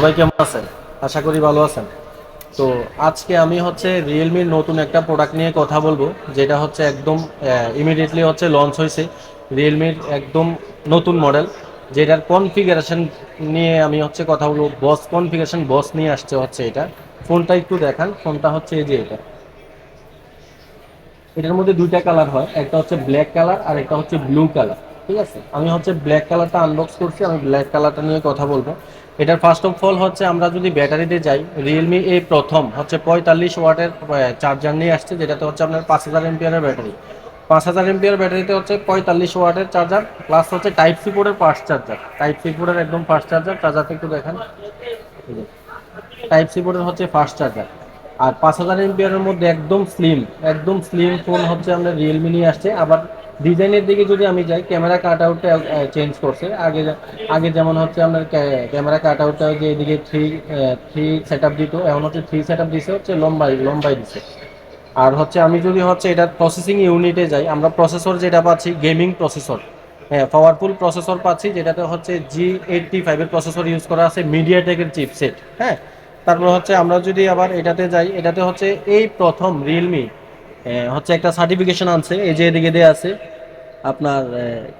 সবাই কেমন আছেন? আশা করি ভালো আছেন। তো আজকে আমি হচ্ছে রিয়েলমির নতুন একটা প্রোডাক্ট নিয়ে কথা বলব, যেটা হচ্ছে একদম ইমিডিয়েটলি হচ্ছে লঞ্চ হয়েছে রিয়েলমির একদম নতুন মডেল যেটার কনফিগারেশন নিয়ে আমি হচ্ছে কথা বলব। বস কনফিগারেশন বস নিয়ে আসছে হচ্ছে এটা। ফোনটা একটু দেখান, ফোনটা হচ্ছে এই যে এটা। এটার মধ্যে দুইটা কালার হয়, একটা হচ্ছে ব্ল্যাক কালার আর একটা হচ্ছে ব্লু কালার ঠিক আছে? আমি হচ্ছে ব্ল্যাক কালারটা আনবক্স করছি, আমি ব্ল্যাক কালারটা নিয়ে কথা বলব। এটার ফার্স্ট অফ অল হচ্ছে আমরা যদি ব্যাটারিতে যাই রিয়েলমি এই প্রথম হচ্ছে পঁয়তাল্লিশ ওয়াটের চার্জার নিয়ে আসছে, যেটাতে হচ্ছে আপনার পাঁচ হাজার এমপিয়ারের ব্যাটারি পাঁচ হাজার এমপিয়ার ব্যাটারিতে হচ্ছে পঁয়তাল্লিশ ওয়াটের চার্জার প্লাস হচ্ছে টাইপ সি পোর্টের ফাস্ট চার্জার টাইপ সি পোর্টের একদম ফাস্ট চার্জার চার্জারটা একটু দেখেন। টাইপ সি পোর্টের হচ্ছে ফাস্ট চার্জার আর পাঁচ হাজার এমপিয়ারের মধ্যে একদম স্লিম একদম স্লিম ফোন হচ্ছে আমরা রিয়েলমি নিয়ে আসছে। আবার ডিজাইনের দিকে যদি আমি যাই ক্যামেরা কাট আউটটা চেঞ্জ করছে। আগে আগে যেমন হচ্ছে আপনার ক্যামেরা কাট আউটটা যে এদিকে থ্রি থ্রি সেট আপ দিত, এখন হচ্ছে থ্রি সেট আপ দিছে, হচ্ছে লম্বাই লম্বাই দিছে। আর হচ্ছে আমি যদি হচ্ছে এটার প্রসেসিং ইউনিটে যাই, আমরা প্রসেসর যেটা পাচ্ছি গেমিং প্রসেসর হ্যাঁ পাওয়ারফুল প্রসেসর পাচ্ছি, যেটাতে হচ্ছে জি এইটটি ফাইভের প্রসেসর ইউজ করা আছে মিডিয়া মিডিয়াটেকের চিপসেট হ্যাঁ তারপর হচ্ছে আমরা যদি আবার এটাতে যাই, এটাতে হচ্ছে এই প্রথম রিয়েলমি হচ্ছে একটা সার্টিফিকেশন আনছে, এই যে এদিকে দেওয়া আছে, আপনার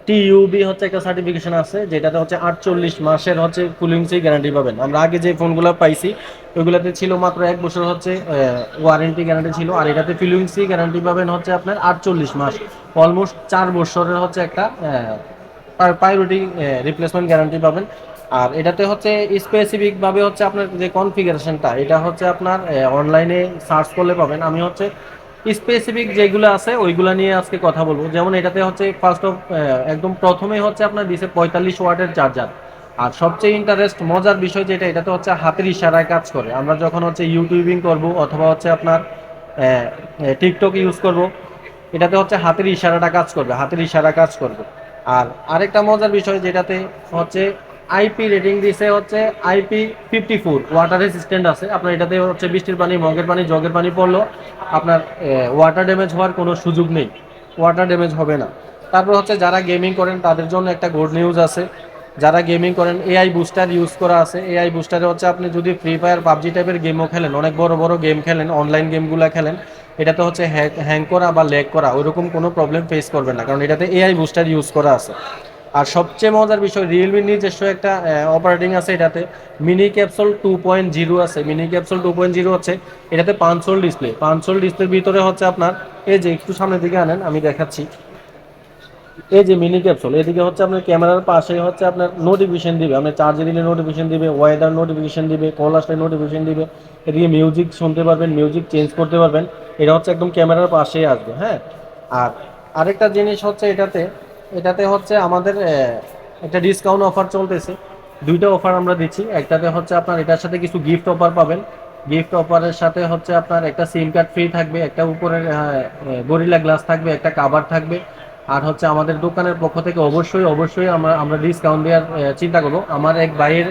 টিইউবি হচ্ছে একটা সার্টিফিকেশন আছে, যেটাতে হচ্ছে আটচল্লিশ মাসের হচ্ছে কুলিং সি গ্যারান্টি পাবেন। আমরা আগে যে ফোনগুলো পাইছি, ওইগুলোতে ছিল মাত্র এক বছর হচ্ছে ওয়ারেন্টি গ্যারান্টি ছিল, আর এটাতে ফিলিং সি গ্যারান্টি পাবেন হচ্ছে আপনার আটচল্লিশ মাস। অলমোস্ট চার বছরের হচ্ছে একটা প্রায়োরিটি রিপ্লেসমেন্ট গ্যারান্টি পাবেন। আর এটাতে হচ্ছে স্পেসিফিক ভাবে হচ্ছে আপনার যে কনফিগারেশনটা এটা হচ্ছে আপনার অনলাইনে সার্চ করলে পাবেন। আমি হচ্ছে স্পেসিফিক যেগুলো আছে, ওইগুলো নিয়ে আজকে কথা বলব। যেমন এটাতে হচ্ছে ফার্স্ট অফ একদম প্রথমেই হচ্ছে আপনার দিছে পঁয়তাল্লিশ ওয়াটের চার্জার আর সবচেয়ে ইন্টারেস্ট মজার বিষয় যেটা, এটাতে হচ্ছে হাতের ইশারায় কাজ করে। আমরা যখন হচ্ছে ইউটিউবিং করব, অথবা হচ্ছে আপনার টিকটক ইউজ করব, এটাতে হচ্ছে হাতের ইশারাটা কাজ করবে, হাতের ইশারা কাজ করবে। আর আরেকটা মজার বিষয় যেটাতে হচ্ছে আইপি রেটিং দিছে হচ্ছে IP fifty four. Water resistant আছে। আপনার এটাতে হচ্ছে বৃষ্টির পানি, মগের পানি, জগের পানি পড়ল। আপনার ওয়াটার ড্যামেজ হওয়ার কোনো সুযোগ নেই। ওয়াটার ড্যামেজ হবে না। তারপর হচ্ছে যারা গেমিং করেন, তাদের জন্য একটা গুড নিউজ আছে। যারা গেমিং করেন এআই বুস্টার ইউজ করা আছে। এআই বুস্টারে হচ্ছে আপনি যদি ফ্রি ফায়ার পাবজি টাইপের গেমও খেলেন, অনেক বড় বড় গেম খেলেন অনলাইন গেমগুলো খেলেন, এটাতে হচ্ছে হ্যাং করা বা ল্যাগ করা, ওইরকম কোনো প্রবলেম ফেস করবেন না। কারণ এটাতে এআই বুস্টার ইউজ করা আছে। আর সবচেয়ে মজার বিষয় রিয়েলমির নিজস্ব একটা অপারেটিং আছে এটাতে। Mini capsule two point zero আছে। Mini capsule two point zero হচ্ছে, এটাতে পাঁচশোল ডিসপ্লে পাঁচশোল ডিসপ্লের ভিতরে হচ্ছে আপনার, এই যে একটু সামনের দিকে আনেন, আমি দেখাচ্ছি। এই যে মিনি ক্যাপসুল এদিকে হচ্ছে আপনার ক্যামেরার পাশে হচ্ছে আপনার নোটিফিকেশন দিবে। আপনার চার্জে দিলে নোটিফিকেশন দিবে ওয়েদার নোটিফিকেশন দিবে কল আসলে নোটিফিকেশন দিবে। এদিকে মিউজিক শুনতে পারবেন মিউজিক চেঞ্জ করতে পারবেন। এটা হচ্ছে একদম ক্যামেরার পাশেই আসবে হ্যাঁ? আর আরেকটা জিনিস হচ্ছে এটাতে এটাতে হচ্ছে আমাদের একটা ডিসকাউন্ট অফার চলতেছে। দুইটা অফার আমরা দিচ্ছি। একটাতে হচ্ছে আপনার এটার সাথে কিছু গিফট অফার পাবেন। গিফট অফারের সাথে হচ্ছে আপনার একটা সিম কার্ড ফ্রি থাকবে, একটা উপরের গরিলা গ্লাস থাকবে, একটা কাভার থাকবে। আর হচ্ছে আমাদের দোকানের পক্ষ থেকে অবশ্যই অবশ্যই আমরা আমরা ডিসকাউন্ট দেওয়ার চিন্তা করব। আমার এক ভাইয়ের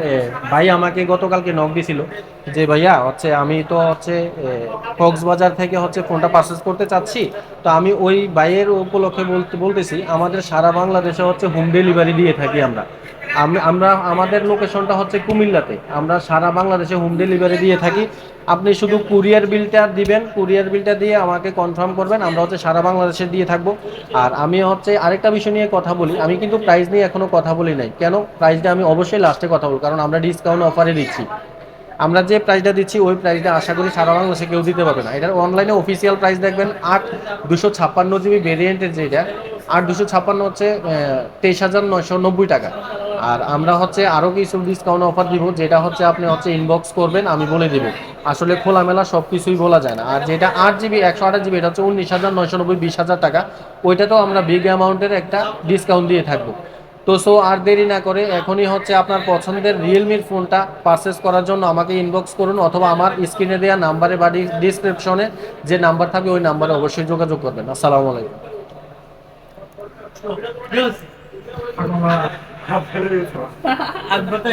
ভাই আমাকে গতকালকে নক দিছিল যে, ভাইয়া, হচ্ছে আমি তো হচ্ছে কক্সবাজার থেকে হচ্ছে ফোনটা পারচেস করতে চাচ্ছি। তো আমি ওই ভাইয়ের উপলক্ষে বলতে, বলতেছি, আমাদের সারা বাংলাদেশে হচ্ছে হোম ডেলিভারি দিয়ে থাকি আমরা। আমি আমরা আমাদের লোকেশনটা হচ্ছে কুমিল্লাতে। আমরা সারা বাংলাদেশে হোম ডেলিভারি দিয়ে থাকি। আপনি শুধু কুরিয়ার বিলটা দিবেন কুরিয়ার বিলটা দিয়ে আমাকে কনফার্ম করবেন, আমরা হচ্ছে সারা বাংলাদেশে দিয়ে থাকব। আর আমি হচ্ছে আরেকটা বিষয় নিয়ে কথা বলি, আমি কিন্তু প্রাইস নিয়ে এখনও কথা বলি নাই। কেন? প্রাইসটা আমি অবশ্যই লাস্টে কথা বলব, কারণ আমরা ডিসকাউন্ট অফারে দিচ্ছি। আমরা যে প্রাইসটা দিচ্ছি, ওই প্রাইসটা আশা করি সারা বাংলাদেশে কেউ দিতে পারবে না। এটার অনলাইনে অফিসিয়াল প্রাইস দেখবেন, আট দুশো ছাপ্পান্ন জিবি ভেরিয়েন্টের যেটা, আট দুশো ছাপ্পান্ন হচ্ছে তেইশ হাজার নয়শো নব্বই টাকা। আর আমরা হচ্ছে আরও কিছু ডিসকাউন্ট অফার দিব, যেটা হচ্ছে আপনি হচ্ছে ইনবক্স করবেন, আমি বলে দিব। আসলে খোলামেলা সব কিছুই বলা যায় না। আর যেটা আট জিবি একশো আঠাশ জিবি এটা হচ্ছে উনিশ হাজার নয়শো নব্বই, বিশ হাজার টাকা, ওইটাতেও আমরা বিগ অ্যামাউন্টের একটা ডিসকাউন্ট দিয়ে থাকব। তো সো আর দেরি না করে এখনই হচ্ছে আপনার পছন্দের রিয়েলমির ফোনটা পারচেস করার জন্য আমাকে ইনবক্স করুন, অথবা আমার স্ক্রিনে দেওয়া নাম্বারে বা ডিসক্রিপশনে যে নাম্বার থাকবে, ওই নাম্বারে অবশ্যই যোগাযোগ করবেন। আসসালামু আলাইকুম। అద్భుతం